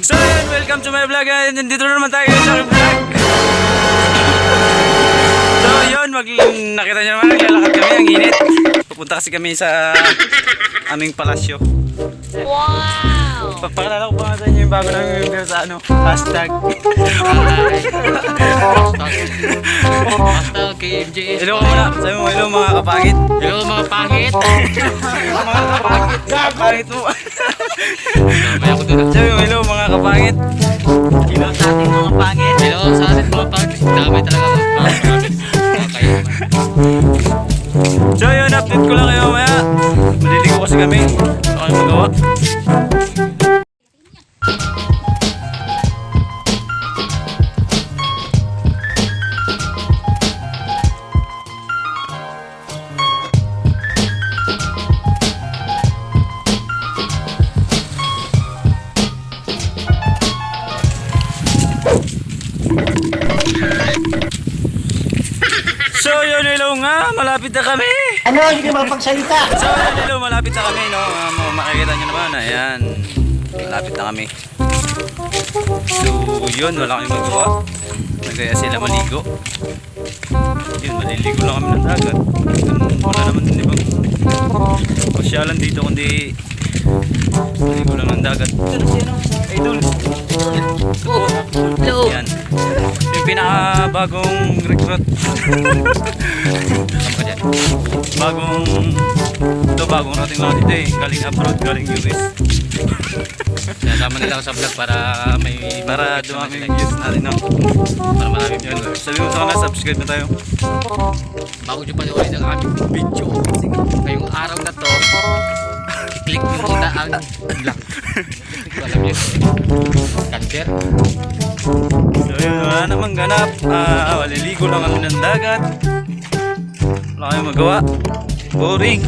So yun, welcome to my vlog. And nandito na naman tayo sa vlog. So yun, mag nakita nyo naman, naglalakad kami, ang init. Pupunta kasi kami sa aming palasyo. Wow! Papakilala ko pa nga sa inyo yung bago namin member sa ano, hashtag. Basta KMJS. Hello ka muna, sabi mo hello mga kapangit. Hello mga pangit. mga kapangit, mo. Mamaya ko doon. sabi mo hello kapangit. Hello sa ating mga pangit. Hello sa ating mga pangit. Damay talaga mga pangit. Okay. So yun, update ko lang kayo mamaya. Maliligo kasi kami. Ano kayo magawa? Malapit na kami. Ano, hindi ka mapagsalita. So, yun, hello, malapit na kami, no? Uh, ma- makikita nyo naman, ayan. Malapit na kami. So, yun, wala kami magawa. Nagaya sila maligo. Yun, maliligo lang kami ng dagat. Wala naman, di ba? Pasyalan dito, kundi maligo lang ng dagat. Sino? Idol. Hello. Yan. Pinakabagong recruit. Bagong... Ito, bagong rating lang dito eh. Galing abroad, galing US. Kasama nila ako sa vlog para may Para dumami yung views natin, no? para marami viewers. Sabi mo sa kanila, subscribe na tayo. Bago nyo panoorin ang aming video. Ngayong araw na to, i-click nyo muna ang vlog. Alam nyo, cancer. So yun, wala namang ganap. Ah, maliligo lang kami ng dagat. Wala kayong magawa. Boring.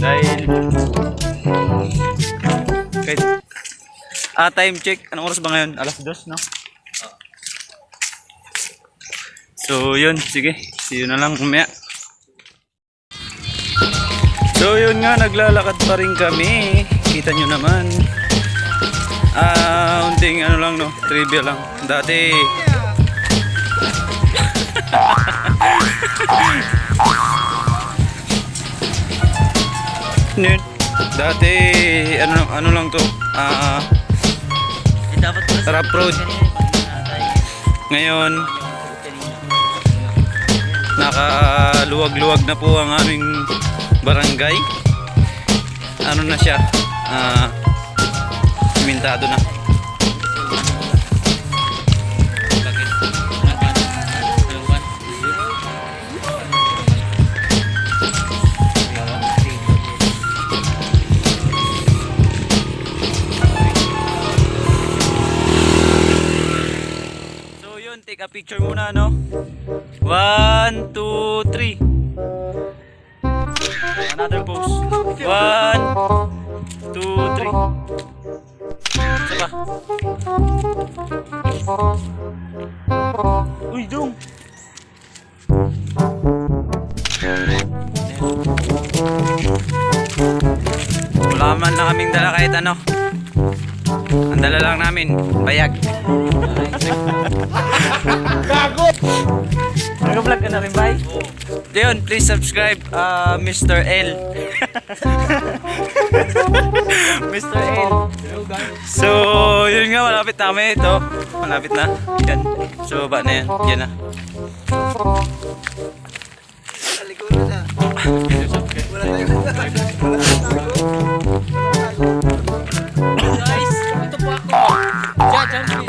Dahil... Kahit... Ah, time check. Anong oras ba ngayon? Alas dos, no? So yun, sige. See you na lang umaya. So yun nga, naglalakad pa rin kami. Kita nyo naman. Ah, unting ano lang no, trivia lang. Dati Nerd. Dati ano ano lang to. Ah, dapat pala Sarap road. ngayon nakaluwag-luwag na po ang aming barangay. Ano na siya? Ah, simintado na. So yun, take a picture muna, no? One, two, three. Another pose. One, two, three. Isa pa. Uy, dong! Wala man lang kaming dala kahit ano. Ang dala lang namin, bayag. Diyon, please subscribe, uh, Mr. L. Mr. L. So, yun nga, malapit na kami. Ito, malapit na. Yan. So, ba na yan. Yan na. Guys, ito po ako. Diyan, diyan.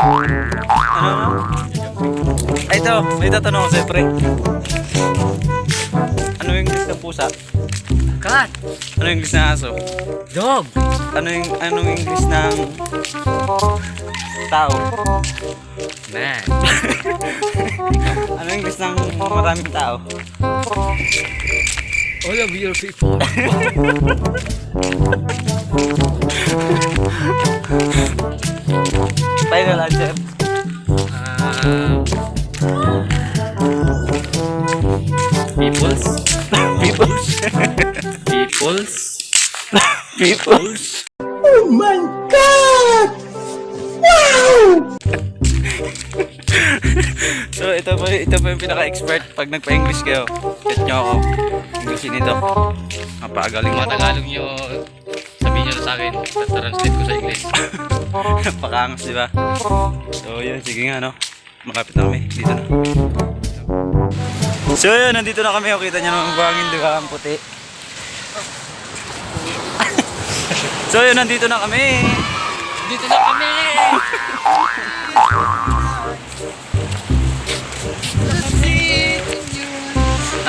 Ano? Ito, may tatanong ko sa'yo. Pusa? Cut. Ano yung English ng aso? Dog. Ano yung anong English ng tao? Man. Ano yung English ng maraming tao? All of your people. Final answer. hospitals. Oh my God! Wow! so, ito po, ito po yung pinaka-expert pag nagpa-English kayo. Get nyo ako. Englishin ito. Napakagaling mo. Tagalog nyo, sabihin nyo na sa akin. Tatranslate ko sa English. Napakaangas, di ba? So, yun. Sige nga, no? Makapit na kami. Dito na. So, yun. Nandito na kami. O, kita nyo naman buhangin, di ba? Ang puti. So, yun. Nandito na kami. Dito na kami!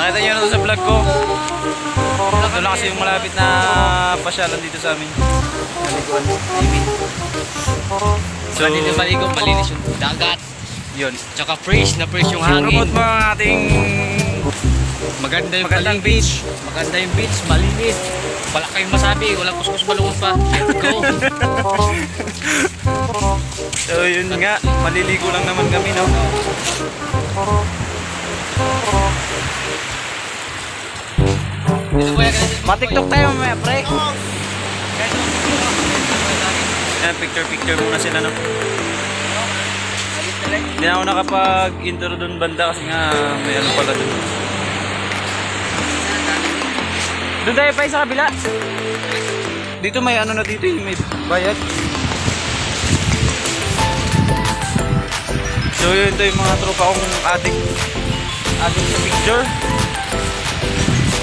Nakita nyo na sa vlog ko. Ito lang kasi yung malapit na pasyalan dito sa amin. Naliguan. Maybe. So, dito maligo, malinis yung dagat. yun. Tsaka fresh na fresh yung hangin. Promote mo ang ating Maganda yung magandang paligid. beach. Maganda yung beach, malinis. Wala kayong masabi, walang kuskus balungon pa. Let's go! So, yun nga. Maliligo lang naman kami, no? Dito kuya ka Matiktok tayo mamaya, pre. Yan, picture-picture muna sila, no? Hindi na ako nakapag-intro doon banda kasi nga may ano pala doon. Doon tayo pa sa kabila. Dito may ano na dito, eh, may bayad. So yun, ito yung mga tropa kong ating ating picture.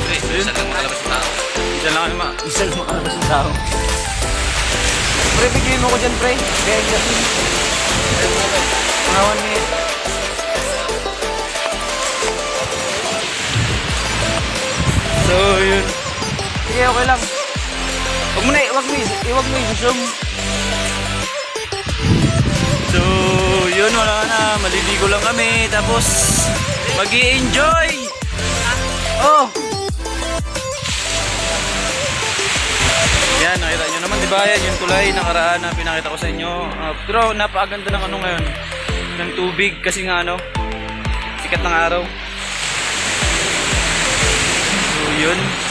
Pre, isa lang makalabas na tao. Isa lang ma... Lang makalabas ng tao. Pre, bigyan mo ko dyan, pre. Kaya kasi... Mga one minute. So, yun. Sige, okay lang. Huwag mo na, huwag mo, huwag mo i-zoom. So, yun, wala na. Maliligo lang kami. Tapos, mag enjoy Oh! Yan, nakita nyo naman, di ba? Yan yung tulay nakaraan na pinakita ko sa inyo. Ah, pero napakaganda ng ano ngayon, ng tubig kasi nga ano, sikat ng araw. So, yun.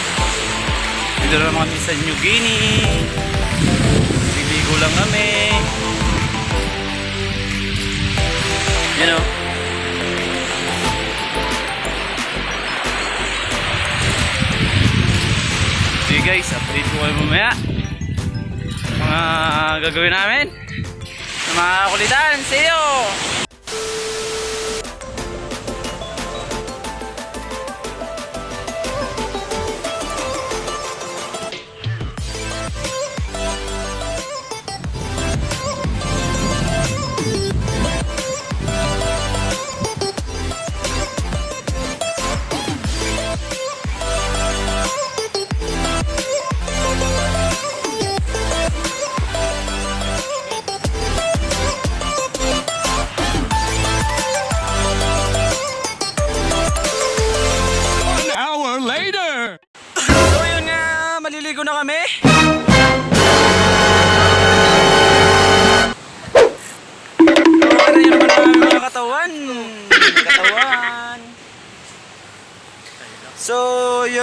Dito naman kami sa New Guinea. Liligo lang kami. Yan o. Sige guys, update ko kayo mamaya. Mga gagawin namin. Mga kulitan, see you!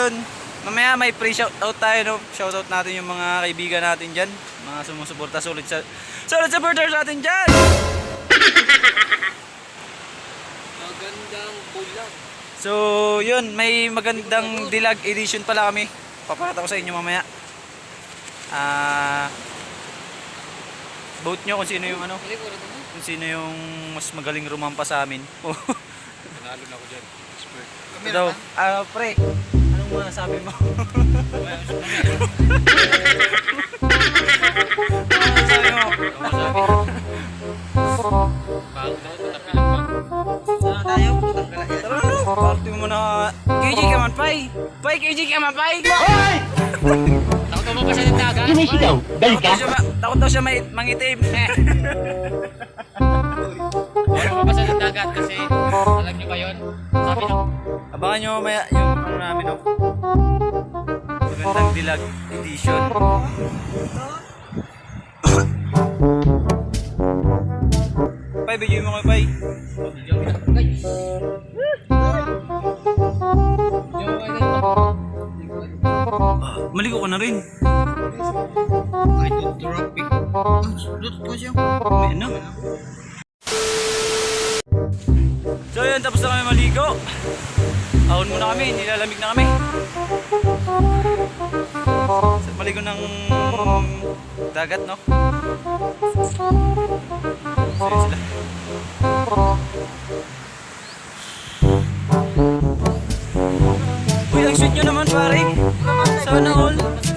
Yun. Mamaya may pre shoutout tayo, no? Shoutout natin yung mga kaibigan natin dyan. Mga sumusuporta sulit sa sulit supporters natin dyan. Magandang bulag. So, yun, may magandang dilag edition pala kami. Papakita ko sa inyo mamaya. Ah, vote nyo kung sino yung ano, kung sino yung mas magaling rumampa sa amin. Nalo na ako dyan. Expert. Ito daw. Ah, pre, anong mga sabi mo? Sabi mo? Tatapilan pa. Tara na, party mo na. KJ ka man, Pai. Pai, KJ ka man, Pai. Takot mo pa ng dagat. Sumisigaw. Daw ka. takot daw siya mangitim. Mo siya ng dagat kasi alam niyo ba yun? Sabi ng Abangan nyo mamaya yung ano namin, no? Magandang dilag edition. Pai, bigyan mo kayo, Pai. Maligo ka na rin. I don't drop it. Lutot ko siya. Ano? So yun, tapos na kami maligo. Ahon muna kami, nilalamig na kami. Sa maligo ng dagat, no? So, yun sila. Uy, ang sweet nyo naman, pare. Sana all.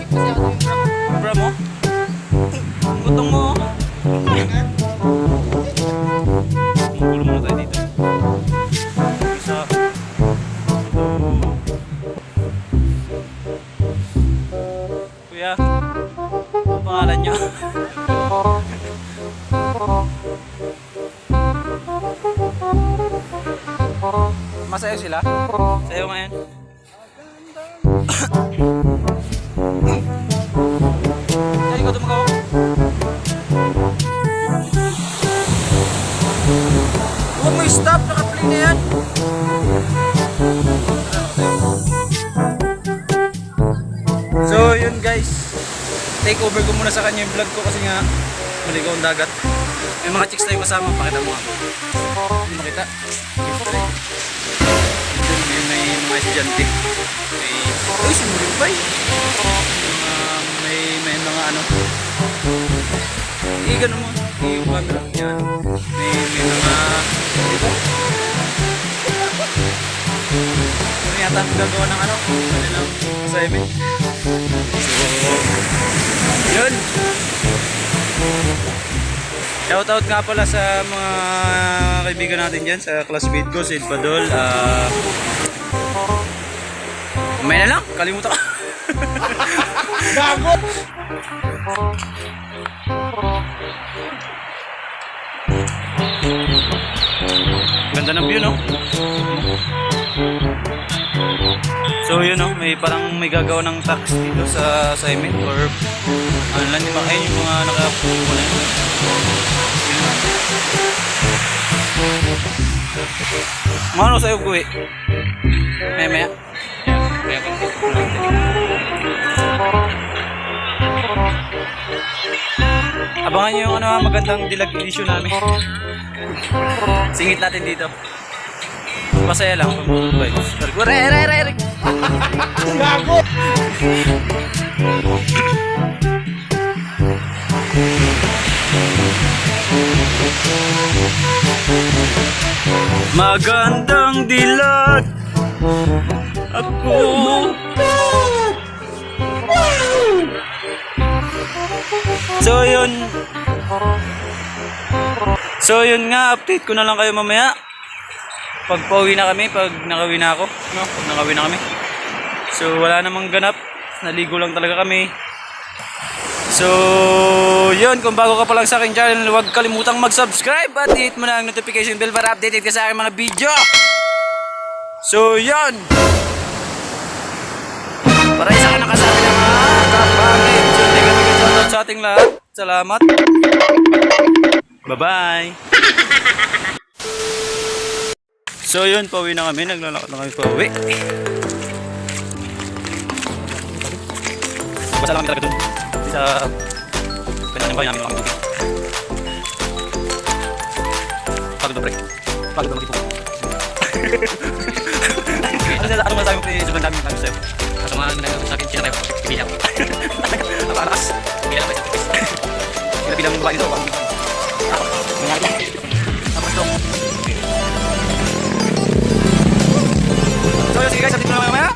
Take over ko muna sa kanya yung vlog ko kasi nga maligaw ang dagat. May mga chicks tayo kasama, pakita mo nga. Hindi makita. Siyempre. Yun, may, may mga estudyante. May, uy, si Murimbay. Uh, may, may mga ano. Eh, ganun mo. Eh, yung camera. Yan. May, may mga, dito. Ano yata ang gagawa ng ano? Ano lang, assignment. Yun. Shoutout nga pala sa mga kaibigan natin dyan sa classmate ko, si Padol. Ah, may na lang, kalimutan ko. Gago! Ganda ng view, no? So yun no, may parang may gagawa ng tax dito sa assignment or ano lang, di ba? Ayun yung mga nakapupo na yun. Yun. Mga ano sa'yo, Kuwi? Maya maya. Kaya konti. Abangan nyo yung ano, magandang dilag edition namin. Singit natin dito. Masaya lang. Vibes. Magandang dilag! Ako! So yun. So yun nga Update ko na lang kayo mamaya Pag pauwi na kami Pag nakawi na ako no? Pag nakawi na kami So wala namang ganap Naligo lang talaga kami So, yun, kung bago ka pa lang sa aking channel, huwag kalimutang mag-subscribe at hit mo na ang notification bell para updated ka sa aking mga video. So, yun. Para isa ka nakasabi ng mga kapamit. So, kami shoutout sa ating lahat. Salamat. Bye-bye. So, yun, pauwi na kami. Naglalakad na kami pauwi. Basta lang kami talaga dun. Sa pinanang bahay namin lang kami. Pagod na pre. Pagod na mag-ipong. ano sila, ano masasabi mo pre, sobrang daming ano sa'yo? Sa mga ginagawa sa akin, sila tayo ibiyak. Ang alakas. Ibiyak tayo sa tipis. Pinabilang yung babae nito. Ang nangyari lang. Tapos dong. So yun, sige guys, update mo na mamaya. Game!